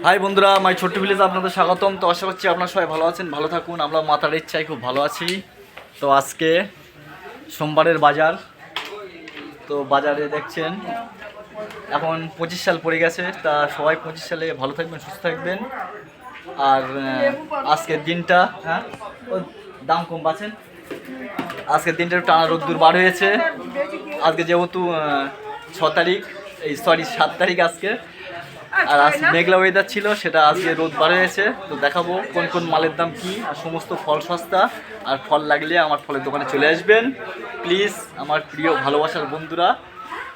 High বন্ধুরা মাই ছোট্ট ভিলেজে আপনাদের স্বাগতম। তো আশা করছি আপনারা সবাই ভালো আছেন, ভালো থাকুন। আমরা মাতার ইচ্ছায় খুব ভালো আছি। তো আজকে সোমবারের বাজার। তো বাজারে দেখছেন, এখন পঁচিশ সাল পড়ে গেছে। তা সবাই পঁচিশ সালে ভালো থাকবেন, সুস্থ থাকবেন। আর আজকের দিনটা হ্যাঁ দাম কম পাচ্ছেন। আজকের দিনটা টানা রোদ্দুর বার হয়েছে। আজকে যেহেতু ছ তারিখ, এই সরি সাত তারিখ আজকে। আর আজ মেঘলা ওয়েদার ছিল সেটা আজকে রোদ বার হয়েছে। তো দেখাবো কোন কোন মালের দাম কি আর সমস্ত ফল সস্তা। আর ফল লাগলে আমার ফলের দোকানে চলে আসবেন। প্লিজ আমার প্রিয় ভালোবাসার বন্ধুরা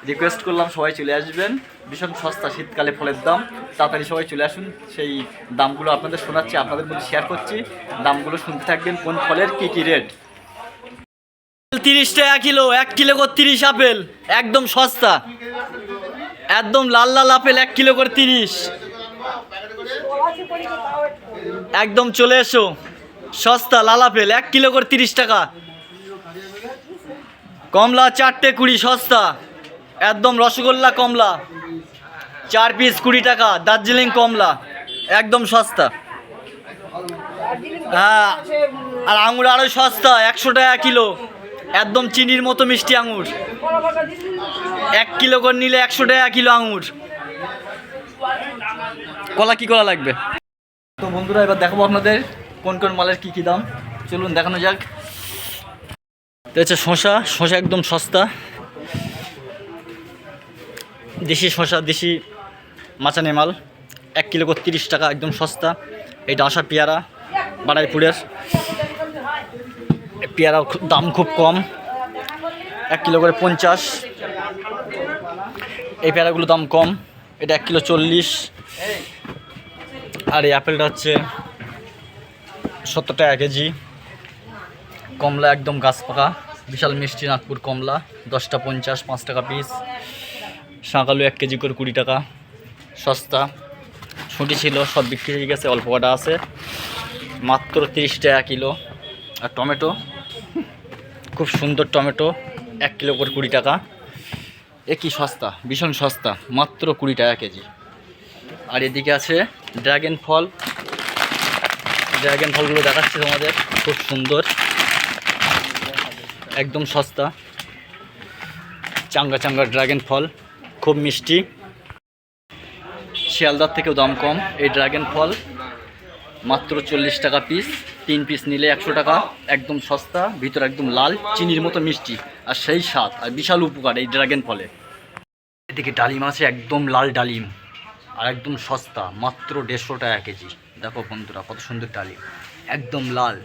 রিকোয়েস্ট করলাম সবাই চলে আসবেন। ভীষণ সস্তা শীতকালে ফলের দাম। তাড়াতাড়ি সবাই চলে আসুন সেই দামগুলো আপনাদের শোনাচ্ছি আপনাদের মধ্যে শেয়ার করছি। দামগুলো শুনতে থাকবেন কোন ফলের কী কী রেট তিরিশ টাকা কিলো এক কিলো করে তিরিশ আপেল একদম সস্তা। একদম লাল লাল আপেল এক কিলো করে তিরিশ। একদম চলে এসো। সস্তা লাল আপেল এক কিলো করে তিরিশ টাকা। কমলা চারটে কুড়ি, সস্তা। একদম রসগোল্লা কমলা। চার পিস কুড়ি টাকা, দার্জিলিং কমলা। একদম সস্তা। হ্যাঁ আর আঙুর আরও সস্তা, একশো টাকা কিলো। একদম চিনির মতো মিষ্টি আঙুর। এক কিলো করে নিলে একশো টাকা কিলো আঙুর। কলা কি কলা লাগবে? তো বন্ধুরা এবার দেখাবো আপনাদের কোন কোন মালের কি কি দাম। চলুন দেখানো যাক। তো হচ্ছে শশা শশা একদম সস্তা। দেশি শশা দেশি মাচানে মাল। এক কিলো করে তিরিশ টাকা একদম সস্তা। এটা আসা পেয়ারা বাড়াইপুরের। পেয়ারার দাম খুব কম। এক কিলো করে পঞ্চাশ। এই পেয়ারাগুলোর দাম কম। এটা এক কিলো চল্লিশ। আর এই অ্যাপেলটা হচ্ছে সত্তর টাকা কেজি। কমলা একদম গাছ পাকা। বিশাল মিষ্টি নাগপুর কমলা। দশটা পঞ্চাশ, পাঁচ টাকা পিস শাঁকালু এক কেজি করে কুড়ি টাকা। সস্তা। ছুটি ছিল, সব বিক্রি হয়ে গেছে, অল্প কটা আছে। মাত্র তিরিশ টাকা কিলো। আর টমেটো, খুব সুন্দর টমেটো, এক কিলো করে কুড়ি টাকা। এ কি সস্তা, ভীষণ সস্তা, মাত্র কুড়ি টাকা কেজি। আর এদিকে আছে ড্রাগন ফল। ড্রাগন ফলগুলো দেখাচ্ছে তোমাদের, খুব সুন্দর, একদম সস্তা। চাঙ্গা চাঙ্গা ড্রাগন ফল, খুব মিষ্টি। শিয়ালদার থেকেও দাম কম, এই ড্রাগন ফল। মাত্র চল্লিশ টাকা পিস তিন পিস নিলে একশো টাকা, একদম সস্তা, ভিতর একদম লাল, চিনির মতো মিষ্টি, আর সেই স্বাদ, আর বিশাল উপকার এই ড্রাগন ফলে। এদিকে ডালিম আছে, একদম লাল ডালিম, আর একদম সস্তা, মাত্র দেড়শো টাকা কেজি। দেখো বন্ধুরা, কত সুন্দর ডালিম, একদম লাল,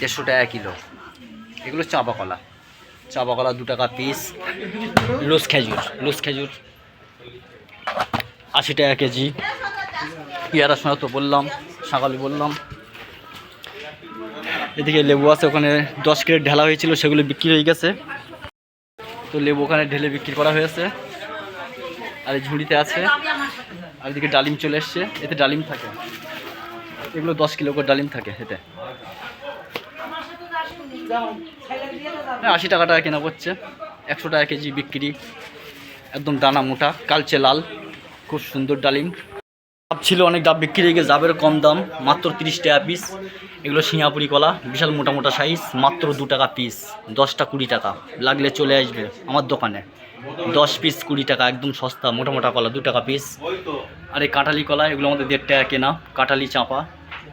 দেড়শো টাকা কিলো। এগুলো চাপা কলা চাপা কলা দু টাকা পিস লুস খেজুর লুস খেজুর, আশি টাকা কেজি। পেয়ারা সময় তো বললাম সকালে বললাম। এদিকে লেবু আছে ওখানে দশ ক্রেট ঢালা হয়েছিল সেগুলো বিক্রি হয়ে গেছে। তো লেবু ওখানে ঢেলে বিক্রি করা হয়েছে। আর এই ঝুড়িতে আছে। আর এদিকে ডালিম চলে এসছে। এতে ডালিম থাকে। এগুলো দশ কিলো করে ডালিম থাকে এতে। হ্যাঁ, আশি টাকা টাকা কেনা করছে একশো টাকা কেজি বিক্রি। একদম দানা মোটা কালচে লাল। খুব সুন্দর ডালিম। ডাব ছিল, অনেক ডাব বিক্রি হয়ে গেছে। ডাবের কম দাম, মাত্র তিরিশ টাকা পিস এগুলো সিঙ্গাপুরি কলা, বিশাল মোটা মোটা সাইজ মাত্র দু টাকা পিস দশটা কুড়ি টাকা। লাগলে চলে আসবে আমার দোকানে। দশ পিস কুড়ি টাকা, একদম সস্তা, মোটা মোটা কলা, দু টাকা পিস আর এই কাঁঠালি কলা, এগুলো আমাদের দেড় টাকা কেনা, কাঁঠালি চাঁপা।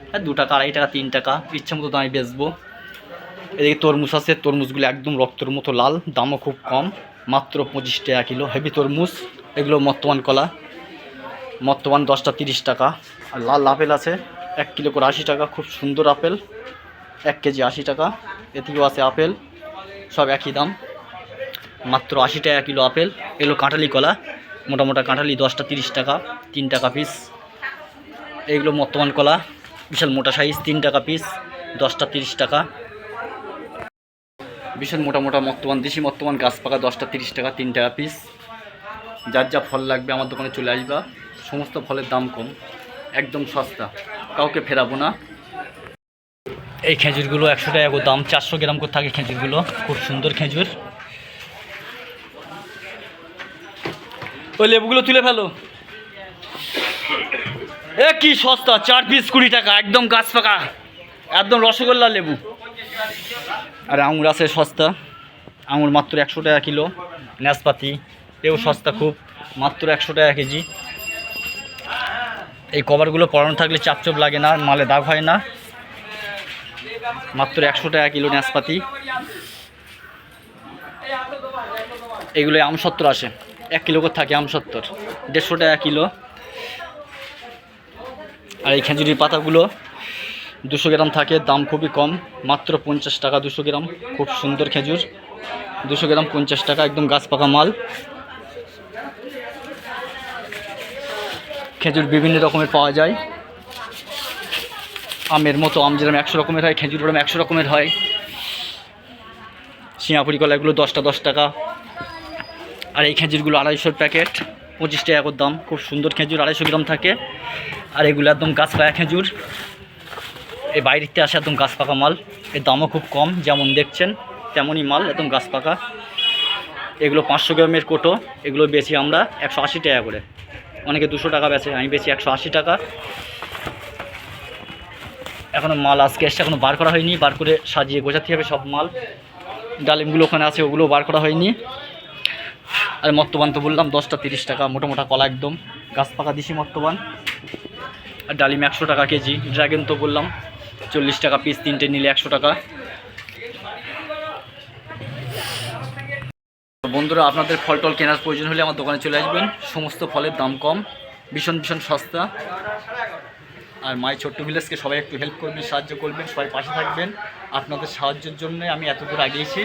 হ্যাঁ দু টাকা, আড়াই টাকা, তিন টাকা, ইচ্ছা মতো দামে বেচবো। এদিকে তরমুজ আছে, তরমুজগুলো একদম রক্তর মতো লাল, দামও খুব কম, মাত্র পঁচিশ টাকা কিলো। হেভি তরমুজ, এগুলো মর্তমান কলা। মর্তমান দশটা তিরিশ টাকা। আর লাল আপেল আছে, এক কিলো করে আশি টাকা, খুব সুন্দর আপেল, এক কেজি আশি টাকা। এদিকেও আছে আপেল, সব একই দাম। মাত্র আশি টাকা কিলো আপেল এগুলো কাঁঠালি কলা মোটা মোটা কাঁঠালি দশটা তিরিশ টাকা, তিন টাকা পিস এইগুলো মর্তমান কলা, বিশাল মোটা সাইজ তিন টাকা পিস দশটা তিরিশ টাকা। বিশাল মোটা মোটা মর্তমান, দেশি মর্তমান গাছ পাকা দশটা তিরিশ টাকা, তিন টাকা পিস যার যা ফল লাগবে আমার দোকানে চলে আসবা। সমস্ত ফলের দাম কম, একদম সস্তা, কাউকে ফেরাবো না। এই খেজুরগুলো একশো টাকা করে দাম, চারশো গ্রাম করে থাকে খেজুরগুলো, খুব সুন্দর খেজুর। ওই লেবুগুলো তুলে ফেলো। এ কি সস্তা, চার পিস কুড়ি টাকা, একদম গাছ পাকা, একদম রসগোল্লা লেবু। আর আঙুর আছে সস্তা, আঙুর মাত্র একশো টাকা কিলো, নাশপাতি, এও সস্তা খুব, মাত্র একশো টাকা কেজি। এই কভারগুলো পরানো থাকলে চাপচপ লাগে না, মালে দাগ হয় না। মাত্র একশো টাকা কিলো নাশপাতি এগুলো আমসত্তর আসে। এক কিলো করে থাকে আমসত্তর। দেড়শো টাকা কিলো। আর এই খেজুরির পাতাগুলো দুশো গ্রাম থাকে, দাম খুবই কম। মাত্র পঞ্চাশ টাকা দুশো গ্রাম। খুব সুন্দর খেজুর। দুশো গ্রাম পঞ্চাশ টাকা, একদম গাছ পাকা মাল। খেজুর বিভিন্ন রকমের পাওয়া যায়। আমের মতো আম যেরকম একশো রকমের হয়, খেজুর ওরকম একশো রকমের হয়। সিঙ্গাপুরি কলা এগুলো দশটা দশ টাকা। আর এই খেজুরগুলো আড়াইশোর প্যাকেট, পঁচিশ টাকা করে দাম। খুব সুন্দর খেজুর, আড়াইশো গ্রাম থাকে। আর এগুলো একদম গাছ পাকা খেজুর। এই বাইরেতে আসে একদম গাছ পাকা মাল। এর দামও খুব কম, যেমন দেখছেন, তেমনই মাল একদম গাছ পাকা এগুলো পাঁচশো গ্রামের কোটো, এগুলো বেশি আমরা একশো আশি টাকা করে। অনেকে দুশো টাকা বেচে, আমি বেচি একশো আশি টাকা। এখনও মাল আজকে এসছে এখনও বার করা হয়নি। বার করে সাজিয়ে গোছাতে হবে সব মাল। ডালিমগুলো ওখানে আছে, ওগুলো বার করা হয়নি। আর মর্তবান তো বললাম, দশটা তিরিশ টাকা মোটা মোটা কলা একদম। গাছ পাকা দিছি মর্তবান আর ডালিম একশো টাকা কেজি, ড্রাগন তো বললাম, চল্লিশ টাকা পিস তিনটে নিলে একশো টাকা। বন্ধুরা, আপনাদের ফল টল কেনার প্রয়োজন হলে আমার দোকানে চলে আসবেন। সমস্ত ফলের দাম কম, ভীষণ ভীষণ সস্তা। আর মাই ছোট্ট ভিলেজকে সবাই একটু হেল্প করবেন, সাহায্য করবেন, সবাই পাশে থাকবেন। আপনাদের সাহায্যের জন্য আমি এত দূর আগিয়েছি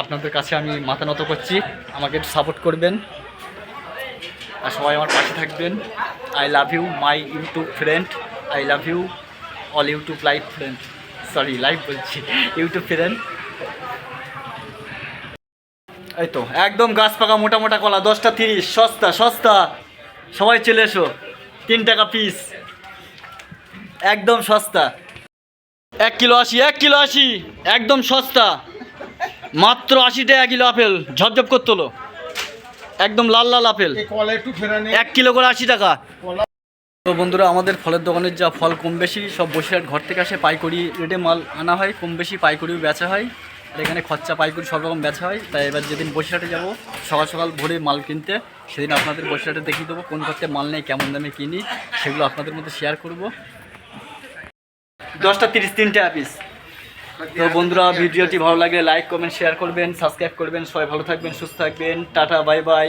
আপনাদের কাছে আমি মাথা নত করছি, আমাকে একটু সাপোর্ট করবেন। আর সবাই আমার পাশে থাকবেন। I love you my YouTube friend I love you all YouTube live friend sorry live বলছি। ইউটিউব ফ্রেন্ড এই তো একদম গাছ পাকা মোটা মোটা কলা দশটা তিরিশ সস্তা সস্তা। সবাই চলে এসো তিন টাকা পিস একদম সস্তা। এক কিলো আশি এক কিলো আশি একদম সস্তা। মাত্র আশি টাকা কিলো আপেল ঝপঝপ করতে তোলো একদম লাল লাল আপেল। এক কিলো করে আশি টাকা। তো বন্ধুরা আমাদের ফলের দোকানের যা ফল কম বেশি সব বসিরহাট ঘর থেকে আসে পাইকারি রেটে মাল আনা হয় কম বেশি পাইকারিও বেচা হয়। আর এখানে খরচা পাইকারি সব রকম বেচা হয়। তাই এবার যেদিন বসিরহাটে যাব, সকাল সকাল ভোরে মাল কিনতে, সেদিন আপনাদের বসিরহাটে দেখিয়ে দেবো কোন করতে মাল নেই, কেমন দামে কিনি, সেগুলো আপনাদের মধ্যে শেয়ার করব। দশটা তিরিশ, তিনটে পিস তো বন্ধুরা, ভিডিওটি ভালো লাগলে লাইক কমেন্ট শেয়ার করবেন সাবস্ক্রাইব করবেন। সবাই ভালো থাকবেন, সুস্থ থাকবেন। Tata bye bye